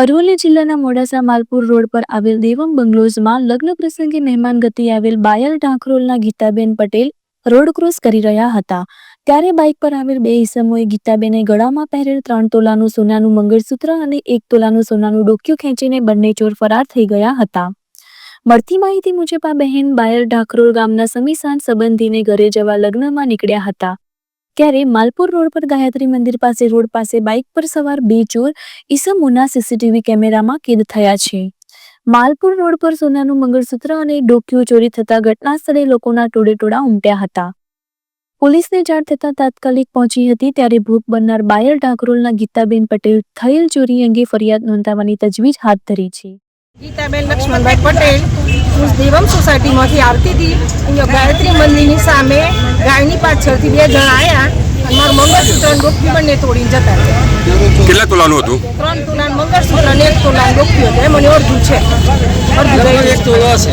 અરવલ્લી જિલ્લાના મોડાસા માલપુર રોડ પર આવેલ દેવમ બંગલોઝમાં લગ્ન પ્રસંગે મહેમાન ગતિ આવેલ બાયલ ઢાંકરોલના ગીતાબેન પટેલ રોડ ક્રોસ કરી રહ્યા હતા. ત્યારે બાઇક પર આવેલ બે ઈસમોએ ગીતાબેને ગળામાં પહેરેલ ત્રણ તોલાનું સોનાનું મંગળસૂત્ર અને એક તોલાનું સોનાનું ડોક્યું ખેંચીને બંને ચોર ફરાર થઈ ગયા હતા. મળતી માહિતી મુજબ આ બહેન બાયલ ઢાકરોલ ગામના સમીસાન સંબંધીને ઘરે જવા લગ્નમાં નીકળ્યા હતા. ત્યારે માલપુર રોડ પર ગાયત્રી મંદિર પાસે, રોડ પાસે બાઇક પર સવાર બે ચોર ઈસમોના સીસીટીવી કેમેરામાં કેદ થયા છે. માલપુર રોડ પર સોનાનું મંગળસૂત્ર અને ડોકિયું ચોરી થતા ઘટના સ્થળે લોકોના ટોળેટોળા ઉમટ્યા હતા. પોલીસને જાણ થતાં તાત્કાલિક પહોંચી હતી ત્યારે ભોગ બનનાર બાયર ડાકરોલના ગીતાબેન પટેલ થયેલ ચોરી અંગે ફરિયાદ નોંધાવવાની તજવીજ હાથ ધરી છે. ગીતાબેન લક્ષ્મણભાઈ પટેલ હું દેવમ સોસાયટીમાંથી આવતી હતી. અહીંયા ગાયત્રી મંદિરની સામે ગાયની પાછળથી બે જણા આવ્યા અને મારું મંગળસૂત્ર ડોક્યુ બંને તોડીને જતા કેટલા તોલાનું હતું? ત્રણ તોલાન મંગળસૂત્ર અને એક તોલાન ડોક્યુ હતું. એ મને અડધું છે. અડધું એક તોલો હશે